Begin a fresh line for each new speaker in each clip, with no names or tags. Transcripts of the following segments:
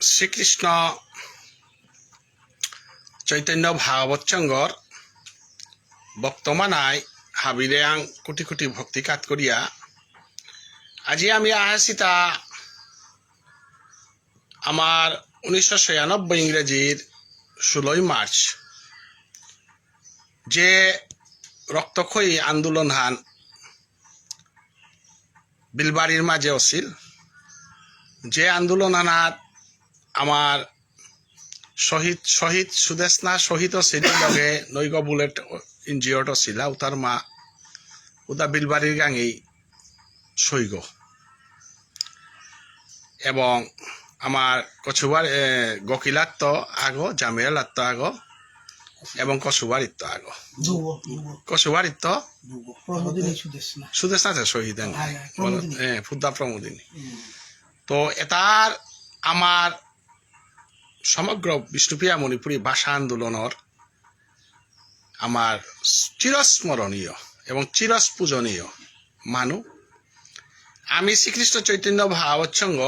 শ্রীকৃষ্ণ চৈতন্য ভাগবত সংঘর বর্তমানায় হাবিরে আং কোটি কোটি ভক্তি কাত করিয়া আজি আমি আহাসিতা আমার উনিশশো ছিয়ানব্বই ইংরেজির ষোলোই মার্চ, যে রক্তক্ষয়ী আন্দোলন হান বিলবাড়ির মাঝে অছিল যে আন্দোলন আনাত আমার শহীদ শহীদ সুদেশনা শহীদ ছিল লগে নৈগ বুলেট ইঞ্জিয়র্ড ছিল উতার মা উদা বিলবাড়ির গাঙেই সৈগ। এবং আমার কচুবার গকিলাত্ম আগ জামিয়ালাত্ম আগ এবং কচুবারিত্ব আগ। কচুবারিত্ব
সুদেশ
আছে শহীদ
হ্যাঁ, হ্যাঁ,
ফুদ্দা প্রমোদিনী। তো এটার আমার সমগ্র বিষ্ণুপ্রিয়া মণিপুরী ভাষা আন্দোলনের আমার চিরস্মরণীয় এবং চিরস্পূজনীয় মানু। আমি শ্রীকৃষ্ণ চৈতন্য ভাবৎসঙ্গ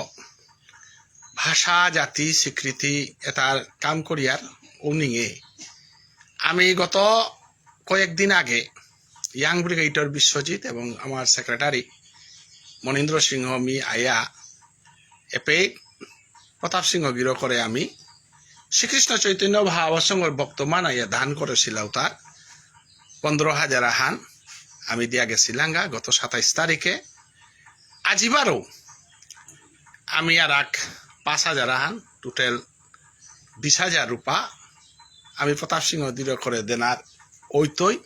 ভাষা, জাতি, স্বীকৃতি এটার কাম করিয়ার উনিঙে আমি গত কয়েকদিন আগে ইয়াং ব্রিগেডর বিশ্বজিৎ এবং আমার সেক্রেটারি মনীন্দ্র সিংহ মি আয়া এপে প্রতাপ সিংহ গিরো করে আমি শ্রীকৃষ্ণ চৈতন্য ভাবসঙ্গর বর্তমান আইয়া দান করেছিলাম তার পনেরো হাজার হান আমি দিয়া গেছিলাঙ্গা গত সাতাইশ তারিখে আজিবারও আমি আর এক পাঁচ হাজার হান টোটাল বিশ হাজার রূপা আমি প্রতাপ সিংহ দৃঢ় করে দেনার ওইতই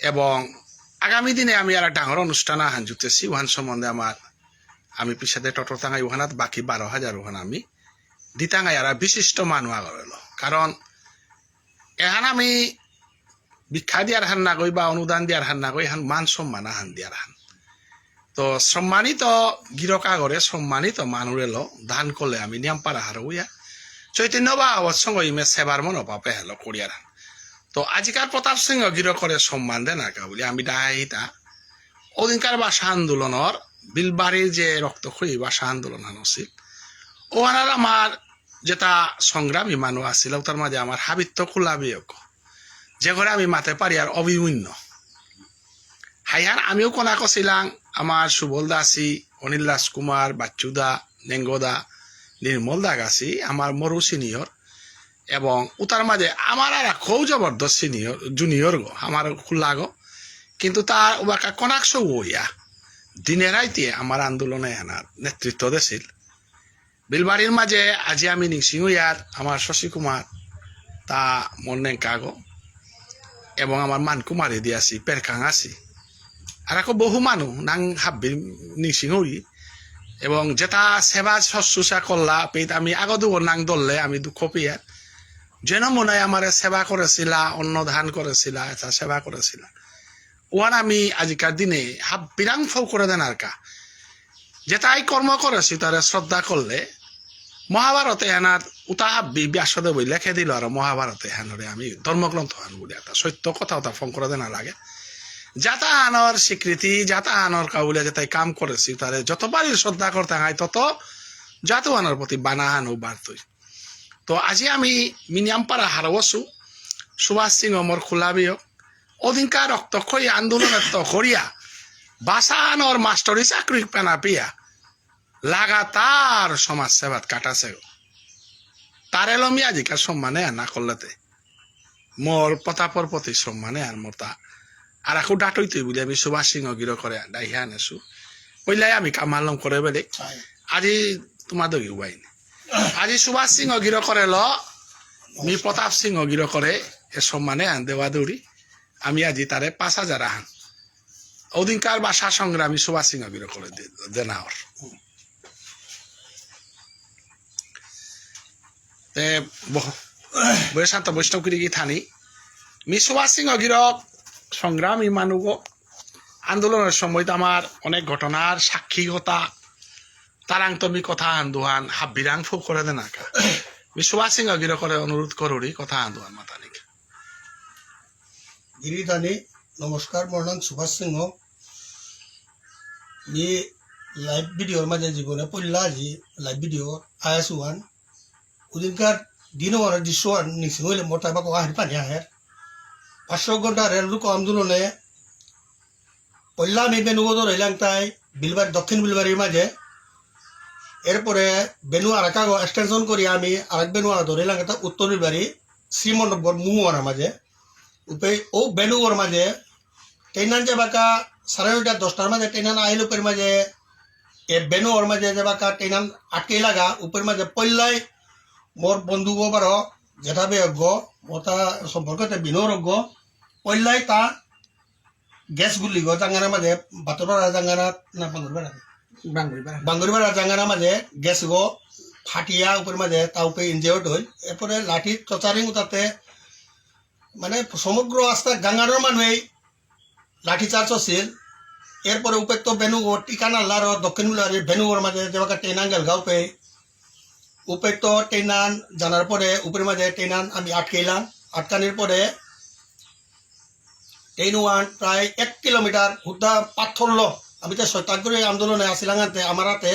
এবং আগামী দিনে আমি আর ডাঙর অনুষ্ঠান আহান জুতেছি ওহান সম্বন্ধে আমার আমি পিছাতে টটর টাঙাই ওখানাত বাকি বারো হাজার ওখান আমি দিতাঙাই আর বিশিষ্ট মানুষ আগরল কারণ এহান আমি ভিক্ষা দিয়ার হান না গই বা অনুদান দিয়ার হান না গই এহান মান সম্মান আহান দিয়ার হান। তো সম্মানিত গিরক আগরে সম্মানিত মানুষ এলো দান করলে আমি নিয়ম পারা হার উইয়া। চৈতন্য বা অবসঙ্গ ইমে সেবার মনো পাপে হেলো করিয়ার হান। তো আজিকার প্রতাপ সিংহ গির করে সম্মান দেন আর বলি আমি ডাইতা ওদিনকার ভাষা আন্দোলনের বিলবাড়ির যে রক্তক্ষয়ী ভাষা আন্দোলন আছিল ওনার আমার যেটা সংগ্রামী মানুষ আছিল, তার মাঝে আমার হাবিত্য খোলা বিয়োগ যে ঘরে আমি মাতে পারি আর অভিমূন্য। হাইহান আমিও কোনা কছিলাম আমার সুবল দাসী, অনিল রাজকুমার বাচ্চুদা নেঙ্গদা নির্মল দা গাছি আমার মরু সিনিয়র এবং উতার মাঝে আমার আর খুব জবরদস্ত সিনিয়র জুনিয়র গো আমার খোলা গো। কিন্তু তার ওবাকা কনাকশ ওইয়া দিনে রাইতে আমার আন্দোলনে আনার নেতৃত্ব দিছিল। বিলবাড়ির মাঝে আজি আমি নিংসিং ইয়ার আমার শশী কুমার, তা মন্নেং কাগো, এবং আমার মানকুমারি দিয়াছি পেরকাং আছি আর আকৌ বহু মানুহ, নাং হাব্বি নিংসিং এবং যেটা সেবা শুশ্রূষা করলা পেট আমি আগতো নাং দললে আমি দুঃখ পেয়ার যেন মনে আমার সেবা করেছিলা অন্নদান করেছিলা, এটা সেবা করেছিলা। ওয়ান আমি আজিকার দিনে হাব বিরাং ফৌ করে দেন আর কা। যেটাই কর্ম করেছি, তারে শ্রদ্ধা করলে মহাভারতে হেনার উতা হাব্বি ব্যাসদেব লেখে দিল আর মহাভারতে হেনরে আমি ধর্মগ্রন্থ হান বলি একটা সত্য কথা ওটা ফোন করে দেন লাগে যাতা আনর স্বীকৃতি, যাতা আনর কাউলে যেটাই কাম করেছি তারে যতবারই শ্রদ্ধা করতে হয় তত যাতো আনর প্রতি বানাহান ও বার্তই তো আজি আমি মিনিয়ামপাড়া হারবসু সুভাষ সিং অমর খোলাবিও অধিকার রক্তক্ষয়ী আন্দোলনের তো করিয়া বাসানোর মাস্টরি চাকরি পেনা পিয়া লাগাতার সমাজ সেবাত কাটাছে তার এলমি আজিকার সম্মানে আর না করলেতে মোর প্রতাপর প্রতি সম্মানে আর মোর তা। আর আকৌ ডাটইতই বুলি আমি সুভাষ সিংহ গির করে ডাইহা আনেছো ওইলাই আমি কামালম করে বেলে। আজি তোমার দগি উবাইনি আজি সুভাষ সিংহ গির করে ল মি প্রতাপ সিংহ গির করে এ সম্মানে আন দেওয়া দৌড়ি আমি আজি তারে পাঁচ হাজার আহান। ওদিনকার ভাষা সংগ্রামী সুভাষ সিংহ গির করে দেনাওর তে বৈশান্ত বৈষ্ণবগিরি কি থানি। মি সুভাষ সিংহ গিরক সংগ্রামী মানুষ আন্দোলনের সময় আমার অনেক ঘটনার সাক্ষীকতা তারাংতমি কথা আন্দোহান হাব্বিরাং ফু করে দেন আকা মি সুভাষ সিংহ গির করে অনুরোধ করুরি কথা আন্দোহান মাতানিক
গিরিধানী নমস্কার মোৰ নাম সুভাষ সিংহ। মি
লাইভ ভিডিওর মাঝে জীবনে পড়লা আজি লাইভ ভিডিও আই আছো আন ওদিনকার দিনও আর দৃশ্য হইলে মোটা বা আহের পানি আহের। পাঁচশো ঘণ্টা রেল রুকো আন্দোলনে পড়লা আমি বেনুগত রইলাম তাই বিলবাড়ি, দক্ষিণ বিলবাড়ির মাঝে। এরপরে বেনুয়ার কাগজ এক্সটেনশন করি আমি আরেক বেনুয়ার ধরিলাম এটা উত্তর বিলবাড়ি শ্রীমণ্ডপর মুয়ার মাঝে। উপে ও বেনুগর মাঝে। ট্রেনান যে বাকা সাড়ে নয়টা দশটার মাঝে ট্রেনান আইল উপের মাঝে। এ বেনুর মাঝে যে বাকা ট্রেনান আটকে লাগা উপের মাঝে পল্লাই মোর বন্ধু গো বারো জেঠা বেয়জ্ঞ মোর তা সম্পর্কতে বিনোরজ্ঞ পল্লাই তা গ্যাস গুলি গো জাঙ্গানার মাঝে বাতরপাড়া জাঙ্গানা না বাঙ্গুরপাড়া বাঙ্গুরপাড়া জাঙ্গানার মাঝে গ্যাস গো ফাটিয়া উপের মাঝে তা উপরে ইনজিওর্ড হইল এরপরে লাঠি টচারিং তাতে মানে সমগ্র আস্তা গাঙ্গানোর মানুষেই লাঠিচার্জ আছিল। এরপরে উপে তো বেনু টিকানা লার দক্ষিণ বিলারের বেনুগর মাঝে যেবাকা টেনান গেল গাও পে উপে তো টেনান জানার পরে উপরের মাঝে টেনান আমি আটকাইলাম। আটকানির পরে ট্রেন ওয়ান প্রায় এক কিলোমিটার হুদা পাথর ল। আমি তো সত্যাগ্রহী আন্দোলনে আসিলাম আনতে আমার হাতে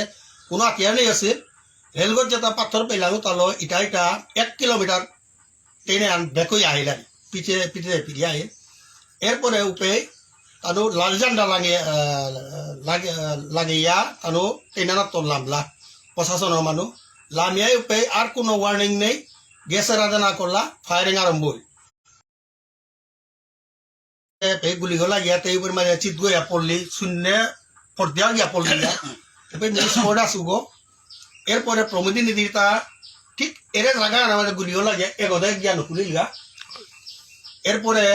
কোনো আতিয়ার নেই আছিল রেলগত যেটা পাথর পেলাম তাহলে ইটা ইটা এক কিলোমিটার ট্রেনে আন বেকই আহিলাম। পিছে পিছে ফিরে আহিল এরপরে উপে তানো লাল ঝান্ডা লাগে লাগে লাগিয়া তানো ট্রেনার তোললামলা প্রশাসনের মানুষ লামিয়াই উপে আর কোনো ওয়ার্নিং নেই গ্যাসের রাজনা করলা ফায়ারিং আরম্ভ হইল এই গুলি গলা গিয়া তেই উপরে মানে চিত গিয়া পড়লি শূন্য পড়দিয়া গিয়া পড়লি এবার মিস মোডা সুগো এরপরে তা ঠিক এর জায়গা আমাদের গুলি গলা গিয়া এগোদে গিয়া নুকুলিল গা এরপরে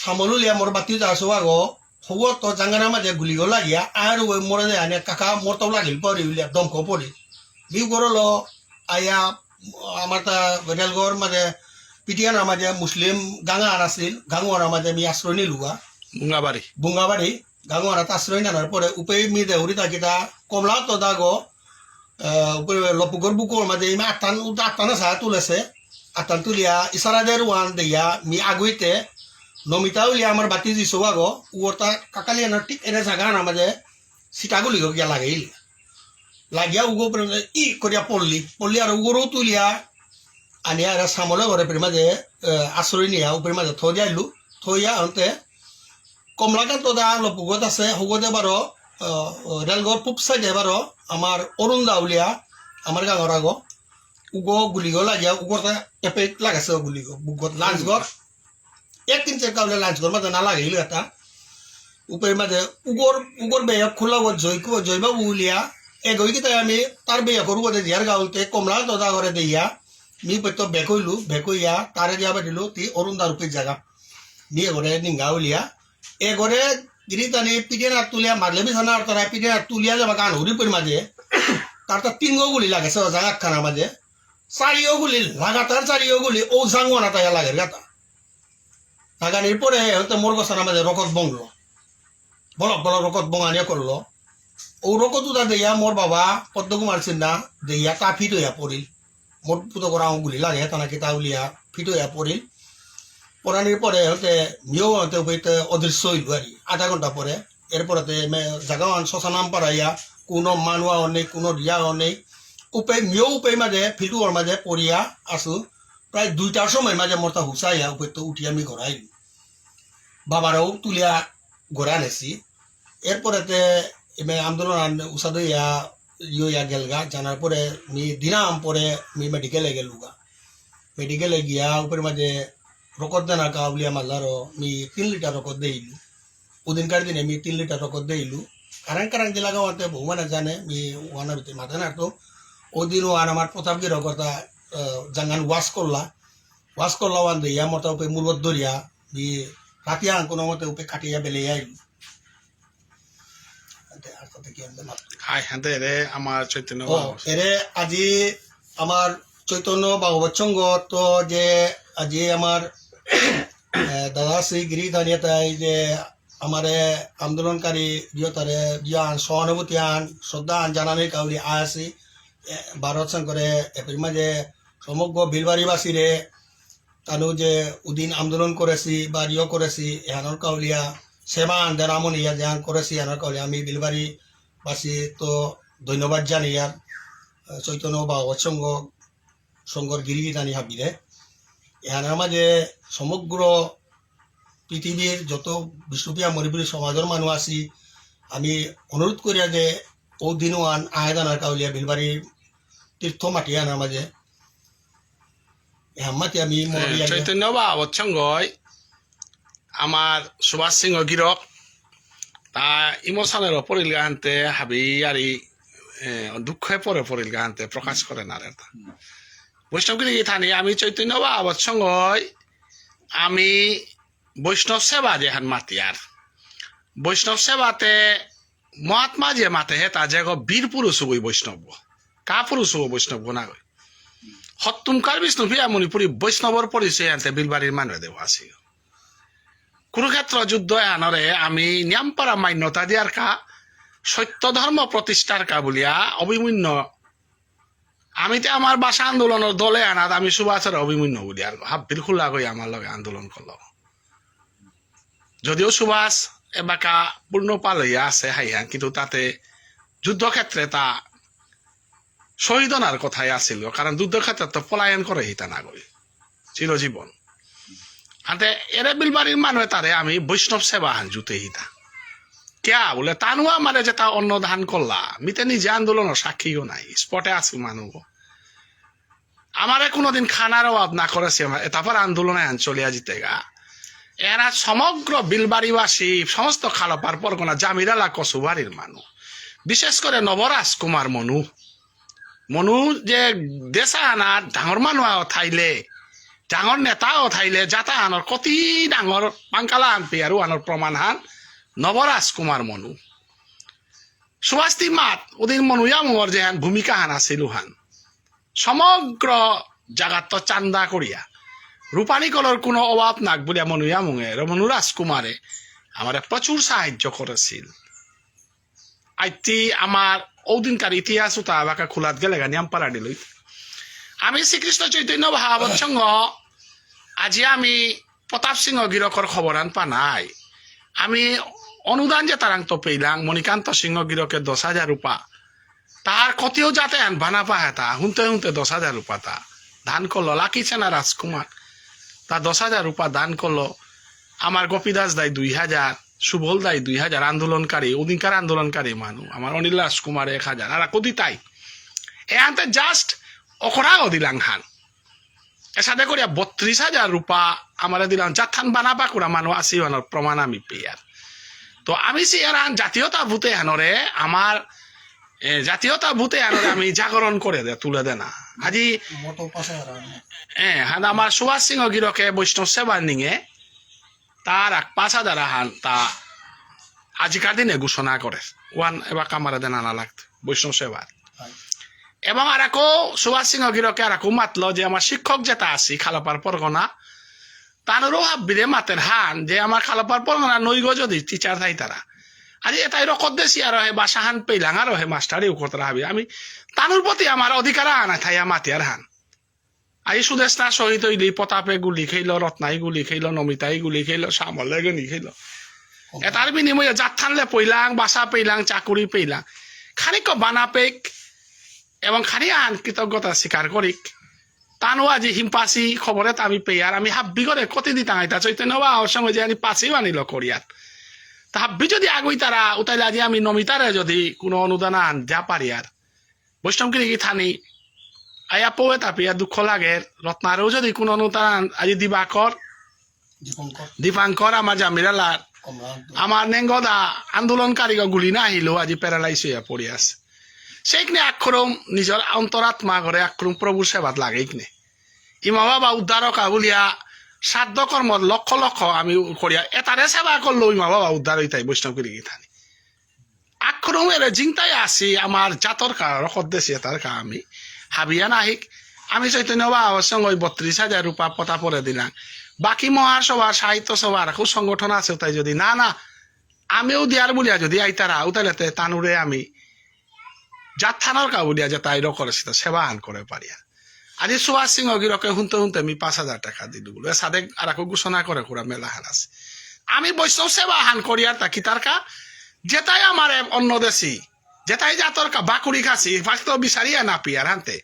সামলুলিয়া মোর বাতিও যা আছো আগো হব তো জাঙ্গানা মাঝে গুলি গলা গিয়া আর ওই মরে আনে কাকা মোর তো লাগিল পরি দমক পরি বিউ করল আয়া আমার তা রেলগড় মাঝে পিটিয়ানার মাঝে মুসলিম গাঙার আছিল গাঙুয়ার মাঝে আমি আশ্রয় নিলুগা
মুঙ্গাবাড়ি
বুঙ্গাবাড়ি গাঙুয়ারাত আশ্রয় নেওয়ার পরে উপে মি দেহরি তাকিটা কমলা তো দাগো উপরে লপুকর বুকুর মাঝে ইমা আটান আটানা সাহা তুলেছে। আটান তুলিয়া ইসারাদের ওয়ান দিয়া মি আগুইতে নমিতা উলিয়া আমার বাতি দিছো আগো উটা কাকালিয়ানোর ঠিক এনে জাগা না মাঝে সিটাগুলি গিয়া লাগাইল লাগিয়া উগো উপরে ই করিয়া পড়লি পড়লি আর উগরও তুলিয়া আনিয়া আর সামলে ঘরে পের মাঝে আশ্রয় নিয়া উপরে মাঝে থৈ দিয়াইলো থইয়া আনতে কমলাকান্ত দা লপুগত আছে হুগতে বারো রেলগড় পূব সাইডে বারো আমার অরুণ দাউলিয়া আমার গাঁৱৰ আগ উগ গুলিগ লাগিয়া উগতে এপে লাগাছে গুলিগ বুগত লাঞ্চ ঘর এক তিন কাউলে লাঞ্চ ঘর মাঝে নালাগিল এটা উপরে মাঝে উগর উগর বেয়ক খোলা জয় জয়বাবু উলিয়া এগৈ কিটাই আমি? তাৰ বেয়কৰ উগতে দিয়াৰ গাঁৱতে কমলা দদা ঘৰে দিয়া। মি পেতো বেকইলো বেকইয়া তারে দিয়া পাতিলো, তি অরুণ দার উপর জায়গা নিয়ে ঘরে নিঙ্গা উলিয়া। এ ঘরে গিরি টানি পিঠে না তুলিয়া মারলে বিছানা আর তারা পিঠে না তুলিয়া যাবা গান হরি পর মাঝে তার তো তিন গো গুলি লাগেছে জাগা খানা মাঝে চারিও গুলি লাগাতার চারিও গুলি ও জাঙ্গনা তাই লাগে গাতা। লাগানির পরে হয়তো মোর গছানা মাঝে রকত বংলো। বলক বলক রকত বঙানিয়া করল ও রকত উদা দিয়া মোর বাবা পদ্মকুমার সিন্হা দিয়া, তা ফিট হইয়া পড়িল মোট পুতো করা গুলি লাগে, তানা কিতা উলিয়া ফিট হইয়া পড়িল পড়ানির পরে হতে, মিও হতে হইতে অদৃশ্য হইল আর। আধা ঘণ্টা পরে এরপরেতে জাগাওয়ান শ্মশানাম পারাইয়া কোনো মানুয়া নেই, কোনো রিয়া নেই। উপে মিও উপে মাঝে ফিটুয়ার মাঝে পড়িয়া আসু প্রায় দুইটার সময় মাঝে মোরতা হুসাইয়া উপে তো উঠি আমি ঘরাইল বাবারাও তুলিয়া ঘোরা নেছি এরপরেতে এমে আন্দোলন উসাদ ইয়া ইয়ে ইয়া গেলগা জানার পরে মি দিনাম পরে মি মেডিকেলে গেলুগা মেডিকেলে গিয়া উপরে মাঝে রকত দেনা কা উলিয়া মাল্লারো মি তিন লিটার রকত দেইলু। ওদিনকার দিনে মি তিন লিটার রকত দেইলু। কারণ কারণ জেলা গাওয়াতে বহু মানে জানে, মি ওয়ানার ভিতরে মাথা না ওদিন ওয়ান আমার প্রতাপগির কথা জাঙ্গান ওয়াশ করলা। ওয়াশ করলা ওয়ান দিয়া মতো উপে মূলত দরিয়া মি রাতিয়া কোনো মতে উপে কাটিয়া বেলে আইলু আর তাতে কি আনবে না
হাই হাতে রে আমার চৈতন্য
এরে আজি আমার চৈতন্য সঙ্গ তো যে আজি আমার দাদা শ্রী তাই যে আমারে আন্দোলনকারী জ্ঞান সহানুভূতি আন শ্রদ্ধা আন জানানির কাউলি আয়াসি ভারত শঙ্করে এপ্রিল মাঝে সমগ্র বিলবাড়িবাসীরে তানু যে উদিন আন্দোলন করেছি বা ইয় করেছি এহানোর কাউলিয়া সেবা আন দেনামনি ইয়া যেহান করেছি এহানোর কাউলিয়া আমি বিলবাড়ি বাসি তো ধন্যবাদ জানি আর চৈতন্য ভাগবত সংঘ সংঘর গিরি জানি হাবিরে এখানের মাঝে সমগ্র পৃথিবীর যত বিষ্ণুপ্রিয়া মণিপুরী সমাজের মানুষ আছি, আমি অনুরোধ করি যে ও দিনওয়ান আয়দানার কাউলিয়া বিলবাড়ি তীর্থ মাটি আনার মাঝে এহাম্মাতি আমি
চৈতন্য ভাগবত সংঘই আমার সুভাষ সিংহ গিরক তা ইমোশনের পরিল গাহান্তে হাবি আরি দুঃখে পরে পরিল গাহান্তে প্রকাশ করে না রে। বৈষ্ণবগিরি থানি আমি চৈতন্য ভাগবত সংঘই আমি বৈষ্ণব সেবা যেহান মাতিয়ার বৈষ্ণব সেবাতে মহাত্মা যে মাতে হে, তা যে বীর পুরুষ হই বৈষ্ণব। কা পুরুষ হব বৈষ্ণব না গই। সত্তুমকার বিষ্ণু ভিয়া মণিপুরী বৈষ্ণৱৰ পৰিচয় আনতে বিলবাৰীৰ মানুহে দেৱা আছিল কুৰুক্ষেত্ৰ যুদ্ধ আনৰে আমি নিয়মপাৰা মান্যতা দিয়াৰ কা, সত্য ধৰ্ম প্ৰতিষ্ঠাৰ কা বুলিয়া অভিমন্য। আমিতে আমাৰ ভাষা আন্দোলনৰ দলে আনাত আমি সুভাষৰ অভিমন্য বুলি আৰু হাবিল খোলাকৈ আমাৰ লগে আন্দোলন কৰলো যদিও সুভাষ এবাকা পূৰ্ণ পাল হইয়া আছে হাইয়া কিন্তু তাতে যুদ্ধক্ষেত্রে তা শহীদনার কথাই আছিল কারণ যুদ্ধক্ষেত্রে তো পলায়ন করে হিতা না গই চিরজীবন আনতে এরে বিলবাড়ির মানুহে তারে আমি বৈষ্ণব সেবা হান জুতে হিতা কেয়া বলে তানুয়া মানে যে তা অন্ন ধান করলা মিতে নিজে আন্দোলনের সাক্ষীও নাই, স্পটে আছি মানুষ আমারে কোনোদিন খানার অভাব না করেছি তারপর আন্দোলনে আন চলিয়া জিতে গা এরা সমগ্র বিলবাড়িবাসী সমস্ত খালপার পরগনা জামিরালা কসুবাড়ির মানুষ বিশেষ করে নবরাজ কুমার মনু। মনু যে দেশা আনা, ডাঙৰ মানুহ ঠাইলে ডাঙৰ নেতা ঠাইলে যাতা আনৰ কতি ডাঙৰ পাংকালা আনপি আৰু আনৰ প্ৰমাণ হান নৱৰাজ কুমাৰ মনু। সুভাষটি মাত, ওদিন মনুয়া যে হান ভূমিকা হান আছিলো হান। সমগ্র জাগাত চান্দা করিয়া রূপানী কলর কোনো অভাব নাক বলিয়া মনুয়া মুঙে মনুরাজ কুমারে আমারে প্রচুর সাহায্য করেছিল আইতি আমার ওদিনকার ইতিহাস তা বাকা খোলাত গেলে গানি আম পারা দিলই আমি শ্রীকৃষ্ণ চৈতন্য ভাগবত সংঘ। আজি আমি প্রতাপ সিংহ গিরকর খবর আন পা নাই। আমি অনুদান যে তারাং তো পেইলাং মণিকান্ত সিংহ গিরকে দশ হাজার রূপা তার কতিও যাতে আন বানা পা হেতা হুনতে হুনতে দশ হাজার রূপা তা দান করল লাকি সেনা রাজকুমার তা দশ হাজার রূপা দান করল আমার গোপীদাস দাই দুই হাজার সুবল দাই দুই হাজার আন্দোলনকারী অধিকার আন্দোলনকারী মানুষ আমার অনিল রাজকুমার এক হাজার আর কদি তাই। এ আনতে জাস্ট অকরাও দিলাং হান। এসাদে করিয়া বত্রিশ হাজার রূপা আমার দিলাম জাথান বানাবা করা মানুষ আসি মানোর প্রমাণ আমি পেয়ার তো আমি সে আন জাতীয়তা ভূতে আনরে আমার জাতীয়তা ভূতে আনরে আমি জাগরণ করে দে, তুলে দে না। আজি হ্যাঁ হান আমার সুভাষ সিংহ গিরকে বৈষ্ণব সেবা নিঙে তার এক পাঁচ হাজার হান তা আজিকার দিনে ঘোষণা করে ওয়ান এবার কামারে দেন আনা লাগতো বৈষ্ণব সেবার এবং আর একো সুভাষ সিংহ গিরকে আর একো মাতলো যে আমার শিক্ষক যেটা আছি খালাপার পরগনা তানেরও ভাববিরে মাতের হান যে আমার খালাপার পরগনা নইগ যদি টিচার থাই তারা আজি এটাই রকত দেশি আর হে বাসা হান পেইলাং আর হে মাস্টারেও করতে হাবি। আমি তানুর প্রতি আমার অধিকার আনা থাইয়া মাতিয়ার হান। আই সুদেশনা শহীদ হইলি প্রতাপে গুলি খেইল রত্নাই গুলি খেইল, নমিতাই গুলি খেইল, শ্যামলে গনি খেইল। এটার বিনিময়ে যাত্রানলে পইলাং বাসা পেইলাং চাকুরি পেইলাং খানিক বানা পেক এবং খানি আন কৃতজ্ঞতা স্বীকার করিক তানো আজি হিমপাচি খবরে আমি পেয়ার আমি হাব্বি করে কতি দি টাঙাইতা চৈতন্য বা ওর সঙ্গে যে আমি পাচি বানিল করিয়ার তা হাব্বি যদি আগুই তারা উতাইলে আজি আমি নমিতারে যদি কোনো অনুদান আন যা পারি আর বৈষ্ণবগিরি কি থানি আয়া পৌয়ে তাপিয়া দুঃখ লাগে রত্নারেও যদি কোনো অনুদান আজি দিবাকর
দীপঙ্কর
আমার জামিরালার আমার নেঙ্গদা আন্দোলনকারী গুলি না আহিলেও আজি প্যারালাইজ হইয়া পড়ি আছে সেইখানে আক্রম নিজের অন্তরাত্মা করে আক্রম প্রভু সেবাত লাগে এইখানে ইমা বাবা উদ্ধারকা বলিয়া সাধ্য কর্ম লক্ষ লক্ষ আমি করিয়া এটারে সেবা করল ইমা বাবা উদ্ধার হইতাই বৈষ্ণব করি গিথানি আক্রমের জিংতাই আছি আমার জাতর কা রকত দেশি এটার কা আমি হাবিয়া নাহিক আমি চৈতন্য বাবার সঙ্গে ওই বত্রিশ হাজার রূপা পতা পরে দিলাম বাকি মহাসভা সাহিত্য সভার খুব সংগঠন আছে তাই যদি না না আমিও দিয়ার বলিয়া যদি আইতারা উতাইলে তানুরে আমি যাত্রানোর কা বলিয়া যে তাই করেছি তো সেবা আন করে পারিয়া। আজি সুভাষ সিংহ গিরকে শুনতে শুনতে আমি পাঁচ হাজার টাকা দিলু বলে সাদে আর ঘোষণা করে কুরা মেলা হান আছে আমি বৈষ্ণব সেবা হান করিয়ার তাকি তার কা যেটাই আমার অন্য দেশি যেটাই জাতর কা বাকুড়ি খাসি ফাঁকতো বিচারিয়া না পিয়ার হানতে।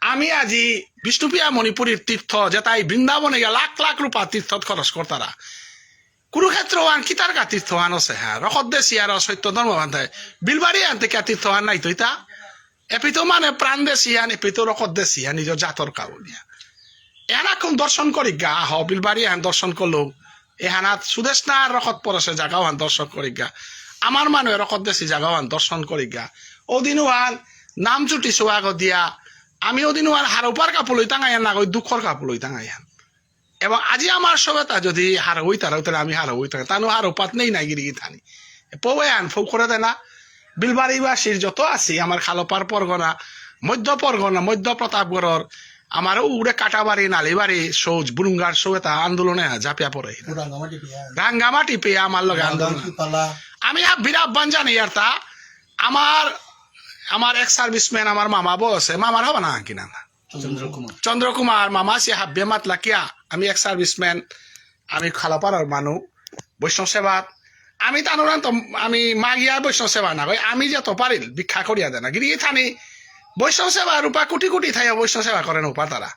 আমি আজি বিষ্ণুপ্রিয়া মণিপুরীর তীর্থ যেটাই বৃন্দাবনে গিয়া লাখ লাখ রূপা তীর্থ খরচ করতারা কুরুক্ষেত্র আন কিতার কা তীর্থহান আছে হ্যাঁ রকত দেশি আর সত্য ধর্ম বান্ধে। বিলবাড়ি আনতে কে তীর্থহান নাই তো ইতা? এপিতো মানে প্রাণ দেশি আন এপিতো রকত দেশি আন নিজের জাতর কাউলিয়া এনাকুম দর্শন করি গা হ বিলবাড়ি আন দর্শন করল এহানাত সুদেশ না আর রকত পরশে জাগাও আন দর্শন করি গা। আমার মানুষ রকত দেশি জাগাও আন দর্শন করি গা। ওদিনও আন নাম চুটি সোয়াগ দিয়া। আমি ওদিনও আর হারোপার কাপড়ই টাঙাই না ওই দুঃখর কাপড়ই টাঙাই আন। এবং আজি আমার সবেতা যদি হার হই তারা তাহলে আমি হার হই থাকে, তানো হার উপাত নেই না গিরি থানি পৌয়ে আন ফৌ করে দেয় না বিলবাড়িবাসীর যত আছি আমার খালপার পরগনা মধ্য পরগনা মধ্য প্রতাপগড়র আমার উড়ে কাটাবাড়ি নালিবাড়ি সৌজ বুরুঙ্গার এটা আন্দোলনে ঝাঁপিয়া পড়ে
রাঙ্গামাটি পিয়া
আমার লগে আন্দোলন। আমি বিরাট আহ্বান জানি আর তা। আমার আমার এক সার্ভিসম্যান আমার মামা বলছে মামার হবে না কিনা না
চন্দ্রকুমার
চন্দ্রকুমার মামা সে হাব্বে মাতলা কিয়া। আমি এক সার্ভিসম্যান আমি খালাপাড়ার মানুষ বৈষ্ণব সেবাত আমি তানোরান তো, আমি মাগিয়া বৈষ্ণব সেবা না কই আমি যে তো পারিল, ভিক্ষা করিয়া দেনা। গিরি থানি বৈষ্ণব সেবা রূপা কোটি কোটি থাইয়া বৈষ্ণব সেবা করেন উপা তারা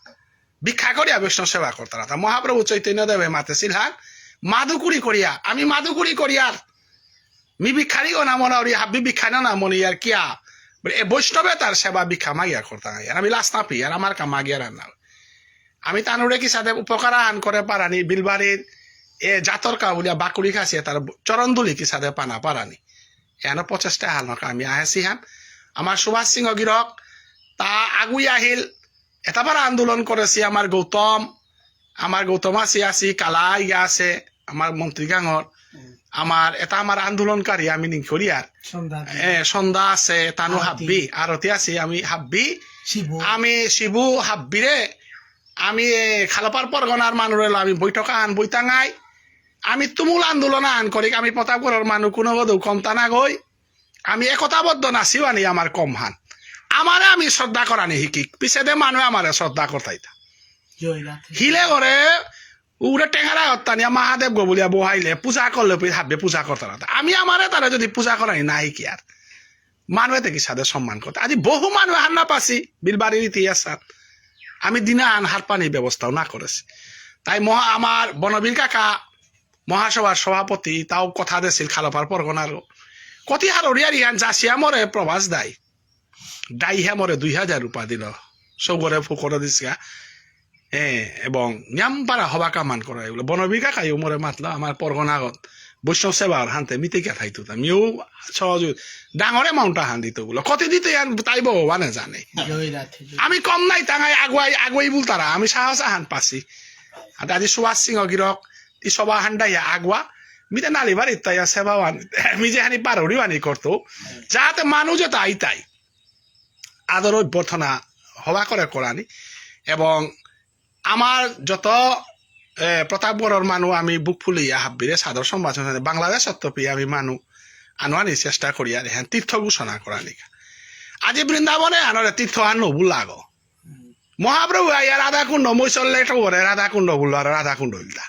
ভিক্ষা করিয়া বৈষ্ণব সেবা করতারা তা মহাপ্রভু চৈতন্য দেবে মাতে সিলহান মাদুকুড়ি করিয়া, আমি মাদুকুড়ি করিয়ার মি ভিক্ষারি ও না মনে ওরি হাব্বি ভিক্ষা না মনে ইয়ার কিয়া। এ বৈষ্ণবে তার সেবা ভিক্ষা মাগিয়া করতাম আর আমি লাস্ট না পি আর আমার কা মাগিয়া রান্না। আমি তানুরে কি সাথে উপকার আন করে পারানি, বিলবাড়ির এ জাতর কা বলিয়া বাকুড়ি খাসি তার চরণ দুলি কি সাথে পানা পারানি এনে প্রচেষ্টা হাল নকা আমি আহেছি হান আমার সুভাষ সিংহ গিরক তা আগুই আহিল। এটা পারা আন্দোলন করেছি আমার গৌতম। আমার গৌতম আছে আছি কালা ইয়া আছে আমার মন্ত্রী গাঙর আমার এটা আমার আন্দোলনকারী আমি নিকরিয়ার
সন্ধ্যা
আছে তানু। হাব্বি আরতি আছে আমি হাব্বি। আমি শিবু হাব্বিরে আমি খালপার পরগনার মানুষ আমি বৈঠকা আন বৈতাঙাই। আমি তুমুল আন্দোলন আন করি আমি প্রতাপগড়ের মানুষ কোনো বধু কমতা না গই। আমি একতাবদ্ধ নাচিও আনি আমার কম হান। আমারে আমি শ্রদ্ধা করানি শিকি পিছে দে মানুহে আমারে শ্রদ্ধা করতাইতা
রাধে।
হিলে করে উড়ে টেঙারা হত্যানিয়া মহাদেব গো বলিয়া বহাইলে পূজা করলে হাববে পূজা করতে না আমি আমারে তারা যদি পূজা করাই নাই কি আর? মানুহে দেখি সাদে সম্মান করতে। আজি বহু মানুষ হার না পাছি বিলবাড়ির ইতিহাস। আমি দিনা আন হার পানির ব্যবস্থাও না করেছি। তাই মহা আমার বনবীর কাকা মহাসভার সভাপতি তাও কথা দিছিল খালপার পরগনারও কতি হার ওরিয়ার ইয়ান যাচিয়া মরে প্রবাস দায় দায় হে মরে দুই হাজার রূপা দিল। সৌগরে ফুকরে দিছিয়া। এ, এবং নিয়ামপাড়া হবা কামান করা এগুলো বনবিকা খাই মরে মাতলা আমার পরগনাগত। বৈষ্ণব সেবার হানতে মিতিকা খাইতো আমিও সহজ ডাঙরে মাউন্টা হান দিত বলো। কত দিতে তাই ভগবানে জানে। আমি কম নাই, টাঙাই আগুয়াই আগুয়াই বল তারা আমি সাহস হান পাছি। আজি সুভাষ সিংহ গিরক আগুয়া মিতে নালি বাড়ি তাই সেবাওয়ান আমি যে হানি পারৌরিবানি করতো যাতে মানুষ তাই তাই। আদর অভ্যর্থনা হবা করে করানি এবং আমার যত প্রতাপগড়ের মানুষ আমি বুক ফুলিয়া হাব্বিরে সাদর সম্ভাষণ বাংলাদেশ সত্যপি আমি মানুষ আনোয়ানি চেষ্টা করি আর হ্যাঁ তীর্থ ঘোষণা করা আজি বৃন্দাবনে আনরে তীর্থ আন নবুল লাগো মহাপ্রভু আইয়া রাধা কুণ্ড মই চললে এটা করে রাধা কুণ্ড বলল আর রাধা কুণ্ড ইল্লা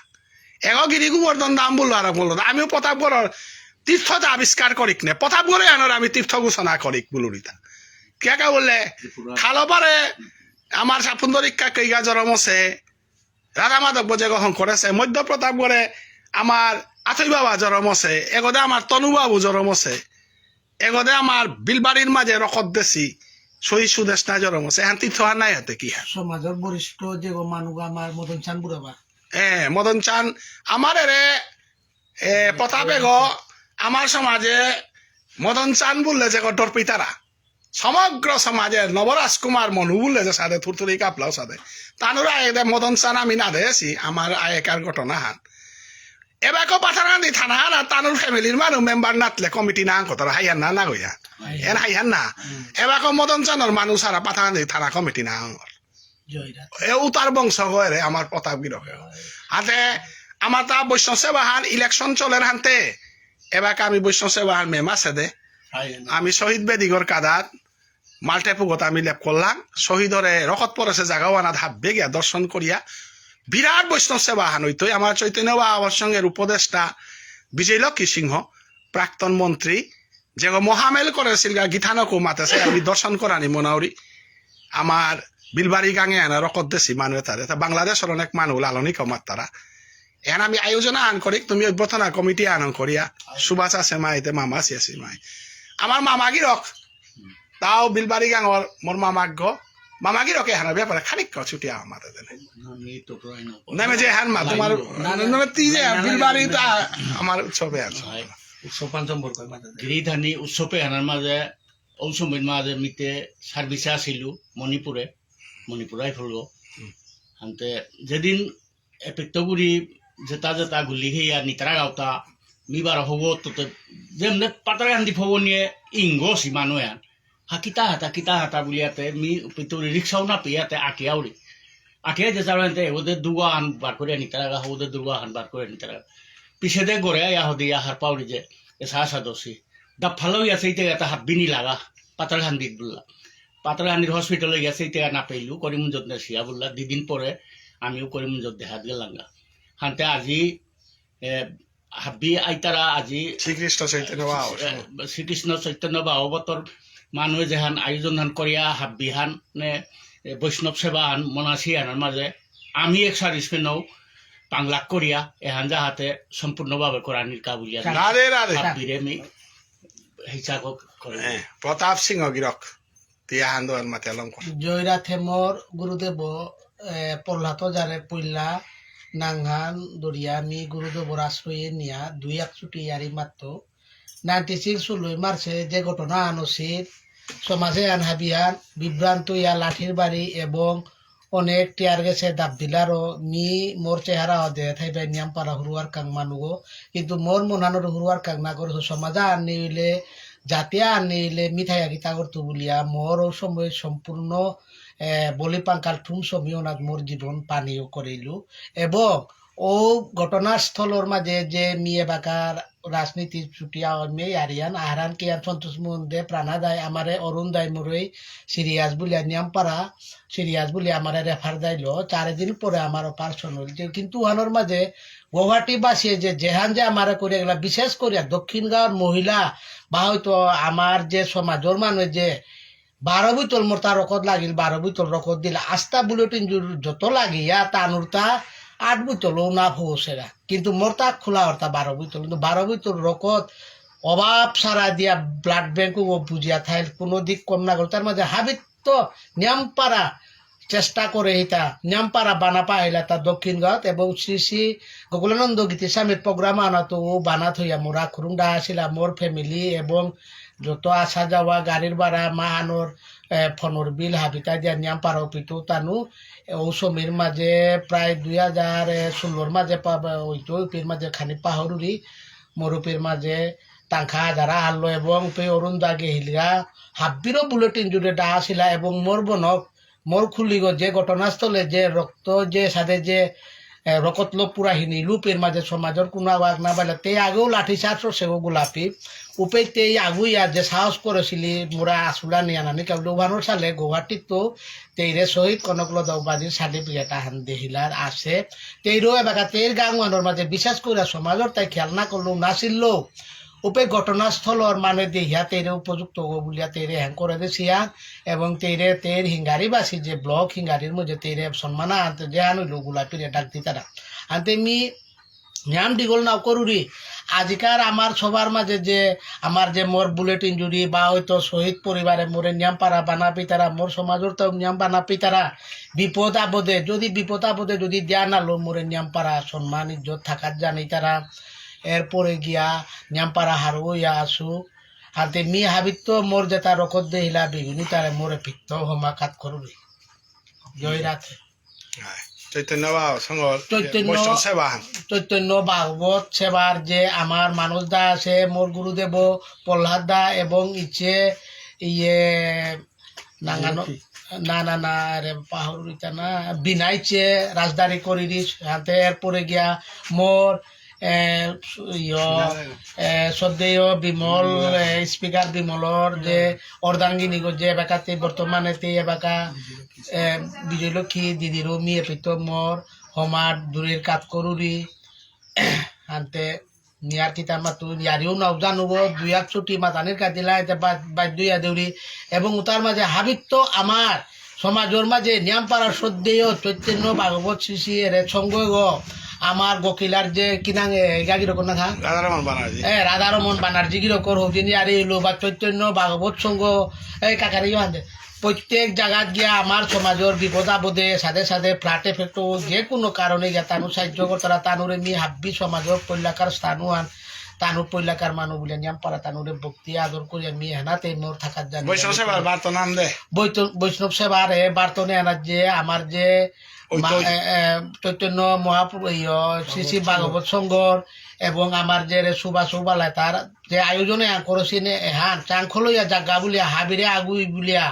এগো গিরি গোবর্ধন দাম বলল আর বলল আমিও প্রতাপগড়ের তীর্থটা আবিষ্কার করিক নে। প্রতাপগড়ে আনর আমি তীর্থ ঘোষণা করিক বুলুরিতা কে কে বললে? খালো পারে আমার সাপুন্দরিকা কইগা জরম আছে রাধা মাধব যে গ্রহণ করেছে। মধ্য প্রতাপগড়ে আমার আথই বাবা জরম আছে এগদে আমার তনুবাবু জরম আছে এগদে আমার বিলবাড়ির মাঝে রকত দেশি সহি সুদেশ না জরম আছে এখন তীর্থ আর নাই হাতে কি হ্যাঁ
সমাজৰ বৰিষ্ঠ যে মানুহ আমাৰ মদন চান বুঢ়াবা
এ মদন চান আমার রে এ প্রতাপে গ আমার সমাজে মদন চান বললে যে গটর পিতারা। সমগ্র সমাজে নবরাজকুমার মনু বললে যে সাদে থুরথুরি কাপলাও সাদে। তানুরা এদে মদন চান আমি না দেছি আমার আয়েকার ঘটনা হান। এবাকো পাথারান্দি থানা না আর তানুর ফ্যামিলির মানুষ মেম্বার নাতলে কমিটি না কতর হাইয়ান না না গইয়া এন হাইয়ান না। এবাকো মদন চানর মানুষ সারা পাথারান্দি থানা কমিটি না আঙর
জয় ৰাধে
এ উতার বংশ গয়ে আমার প্রতাপ গিরকে হাতে আমার তা বৈষ্ণব সেবাহান ইলেকশন চলের হানতে। এবার আমি বৈষ্ণব সেবাহান মেম আছে দে। আমি শহীদ বেদিগর কাদাত মাল্টে পুগত আমি লেপ করলাম শহীদরে রকত পরেছে জাগাও জাগাওয়ানাত হাব্বে গিয়া দর্শন করিয়া বিরাট বৈষ্ণব সেবাহান হইতো আমার চৈতন্য বাবার সঙ্গে উপদেষ্টা বিজয় লক্ষ্মী সিংহ প্রাক্তন মন্ত্রী যে মহামেল করেছিল গীতানকো মাতেছে। আমি দর্শন করানি মনাউরি আমার বিলবাড়ি গাঙে আনা রকত দেশি মানুষ তারে তা বাংলাদেশের অনেক মানুষ লালনি কমার তারা এখন আমি আয়োজনা আন করি তুমি অভ্যর্থনা কমিটি আন করিয়া সুভাষ আছে মাইতে মামা আছে আছে মাই। আমার মামাগি রক তাও বিলবাড়ি গাঙর মোর মামাক গ। মামাগি রকে হানা ব্যাপারে খানিক ক ছুটি আমাদের দেনে নেমে যে হান মা তোমার নেমে তি যে বিলবাড়ি তা আমার উৎসবে আছে
কয় মাজতে
গিৰিধানী উৎসৱে হানাৰ মাজে ঔচমীৰ মাজে মিতে চাৰ্ভিচে আছিলোঁ মণিপুৰে। মণিপুৰ ৰাইফল আনতে যেদিন পেক্টগুৰি জেতা জেতা গুলি সেয়া নিতৰা গাঁৱতা মিবাৰ হ'ব ততে যেমনে পাতাৰে শান্তি ফব নিয়ে ইংগছি মানুহে হা কিতা হাতা কিতা হাতা বুলি ইয়াতে মি পেক্টগুৰি ৰিক্সাও নাপি ইয়াতে আঁকিয়াউৰি আঁকিয়া যে এতে এহোদে দুগা হান বাৰ কৰি নিতৰা গা হওদে দুগা হান বাৰ কৰি নিতৰা পিছে দে গড়ে আয়া হদি আহার পাউরি যে এসা সাদসি ডাব ফালাও গেছে ইতে এটা হাত বিনি লাগা পাতার হান্দিত বললা পাতার হান্দির হসপিটালে গেছে ইতে না পেইলু করিমগঞ্জত নেছিয়া বললা দুদিন পরে আমিও করিমগঞ্জত দেখাত গেলাম গা হান্তে আজি হাবি আইতারা আজি
শ্রীকৃষ্ণ চৈতন্য
শ্রীকৃষ্ণ চৈতন্য ভাগৱতৰ মানুহে যেহান আয়োজন হান কৰিয়া হাবি হান নে এ, বৈষ্ণৱ সেৱা হান মনাচী হানৰ মাজে আমি এক সারিস পেনও পাংলাক করিয়া এহান যাহাতে সম্পূর্ণভাবে কোরআনির কাবুলিয়া
রাধে রাধে
হাবিরে আমি হিসাব
প্রতাপ সিংহ গিরক তিয়া হান্দোয়ান মাতে অলঙ্কর
জয়রাথে মোর গুরুদেব পল্লাতো যারে পইলা, নাংহান দরিয়া আমি গুরুদেবর আশ্রয়ে নিয়া দুই এক ছুটি ইয়ারি মাত্র নাইনটি সিক্স ষোলোই মার্চে যে ঘটনা আনসির সমাজে আনহাবিয়ান বিভ্রান্ত ইয়া লাঠির বাড়ি এবং অনেক টিয়ার গেছে দাব দিলারও মি মোর চেহারা দে থাইবাই নিয়াম পারা হুরুয়ার কাং মানুগো কিন্তু মোর মনানোর হুরুয়ার কাং না করছ সমাজা আনি হইলে জাতিয়া আনি হইলে মিঠাই আগিতা করতো বলিয়া মোর ও সময় সম্পূর্ণ বলি পাঙ্কাল ঠুম সমীয়নাথ মোর জীবন পানীয় করিলু এবং ও ঘটনাস্থলর মাঝে যে মিয়ে বাকার রাজনীতির ছুটিয়া মেয়ে আরিয়ান আহরান কিয়ান সন্তোষ মন্দে প্রাণাদায় আমারে অরুণ দায় মোরই সিরিয়াস বলে নিয়াম পারা সিরিয়াস বলে আমার রেফার দাইল চারিদিন পরে আমার অপারেশন হইল কিন্তু উহানোর মাঝে গুয়াহাটি বাসিয়ে যে জেহান যে আমার করে গেলা বিশেষ করে দক্ষিণ গাঁৱৰ মহিলা বা হয়তো আমার যে সমাজর মানুষ যে বারো বুতল মোর তার রকত লাগিল বারো বুতল রকত দিল আস্তা বুলেটিন যত লাগিয়া তানুরতা আট বুতলও না পৌঁছেরা কিন্তু মোর তাক খোলা হরতা বারো বুতল। কিন্তু বারো বুতল রকত অভাব সারা দিয়া ব্লাড ব্যাংকও বুঝিয়া থাইল কোনো দিক কম না গেল তার মাঝে হাবিত তো নিয়ামপাড়া চেষ্টা করে এটা নিয়ামপাড়া বানাপা পাইলা তা দক্ষিণ গাঁৱত এবং শ্রী শ্রী গোকুলানন্দ গীতি স্বামীর প্রোগ্রাম আনাতো ও বানা থইয়া মোরা খুরুংডা আসিলা, মোর ফ্যামিলি এবং যত আসা যাওয়া, গাড়ির ভাড়া, মাহানোর ফোনের বিল, হাবিতা দিয়া নিয়ামপাড়া পিতো তানু। ঔসমের মাঝে প্রায় দুই হাজার ষোলোর মাঝে পাবা ওইটো উপির মাঝে খানি পাহরুরি। মরুপির মাঝে টাঙ্খা যারা আনলো এবং পে অরুণ দাগে হিলিয়া হাব্বিরও বুলেটিন জুড়ে ডা আসিলা এবং মোর বনক মোর খুলিগ যে ঘটনাস্থলে যে রক্ত যে সাথে যে এ, রকতল পুরাহিনী লুপের মাঝে সমাজের কোনো আওয়াজ না পাইলে তে আগেও লাঠি চারশো সেও গোলাপি। উপে তে আগুইয়া যে সাহস করেছিলি মোরা আসুলা নিয়া নানি কেবল উভানোর সালে গুয়াহাটিত তো তেইরে শহীদ কনকল দৌবাজির সার্টিফিকেট আহান দেহিলার আছে। তেইরও এবাকা তেইর গাঁওয়ানোর মাঝে বিশেষ করে সমাজের তাই খেয়াল না করলেও নাছিললেও উপে ঘটনাস্থলর মানে দেহিয়া তেইরে উপযুক্ত বলিয়া তেইরে হ্যাং করে দিছিয়া এবং তেইরে তেইর হিঙ্গারিবাসী যে ব্লক হিঙ্গারির মধ্যে তেইরে সম্মানা আনতে যে আনইল গোলাপিরে ডাক দিতারা আনতে মি নাম দিগল নাও করুরি। আজিকার আমার সবার মাঝে যে আমার যে মোর বুলেট ইঞ্জুরি বা হয়তো শহীদ পরিবারে মোরে নিয়ম পারা বানা পিতারা, মোর সমাজের তো নিয়ম বানা পিতারা, বিপদ আপদে, যদি বিপদ আপদে যদি দেয়া না লো মোরে নিয়ম পারা, সম্মান, ইজ্জত থাকার জানি তারা। এরপরে গিয়া নিয়ম পারা হারু ইয়া আসু হাতে মি হাবিত তো মোর যেটা রকত দেহিলা বিগুনি তারে মোরে পিত্ত হমা কাত করুরি জয় রাখে।
চৈতন্য
ভাগবত সেবার যে আমার মানুষ দা আছে মোর গুরুদেব প্রহ্লাদ দা এবং ইচ্ছে ইয়ে নাঙ্গানো না না না রে পাহরিতা না বিনাইছে রাজদারি করি দিস হাতে এরপরে গিয়া মোর শ্রদ্ধেয় বিমল স্পিকার বিমলর যে অর্ধাঙ্গিনী যে এবাকাতে বর্তমানে তে এবাকা বিজয়লক্ষ্মী দিদিরও মেয়ে পিত মোর হমার দূরের কাত করুরি আনতে নিয়ার কিতা মাতো ইয়ারিও নাও জানুব, দুই এক ছুটি মাতানির কাটিলা এটা বাদ্য ইয়া দেউরি এবং তার মাঝে হাবিত্য আমার সমাজের মাঝে নিয়ামপাড়ার শ্রদ্ধেয় চৈতন্য ভাগবত শ্রী এর সঙ্গ আমার গকিলার যে কিনা গাগি রকম না খা
রাজারামন বানার্জি
এ রাধারমন বানার্জি গিরকর হৌদিনী আর এলো বা চৈতন্য ভাগবত সঙ্গ এই কাকারি আনতে প্রত্যেক জায়গাত গিয়া আমার সমাজের বিপদ আপদে সাথে সাথে ফ্লাটে ফেটো যে কোনো কারণে গিয়া তানু সাহায্য করতারা তানুরে মি হাব্বি সমাজের পৈলাকার স্থানও আন তানুর পৈলাকার মানুষ বলে নিয়াম পারা তানুরে ভক্তি আদর করে আমি হেনাতে মোর থাকার জানি
বৈষ্ণব সেবার বার তো নাম দে।
বৈষ্ণব সেবার এ বার্তনে আনার যে আমার যে চৈতন্য মহাপ্রভু শ্রী শ্রী ভাগবত সংঘর এবং আমার যে সুবা সুবালায় তার যে আয়োজনে করেছি হান হান চাংখলইয়া জাগা বুলিয়া হাবিরে আগুই বুলিয়া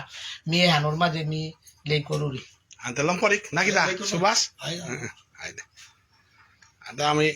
মি হানোর মাঝে মি লেই করুরি।
আনতেলাম পরিক। নাকি দা সুভাষ? আদা আমি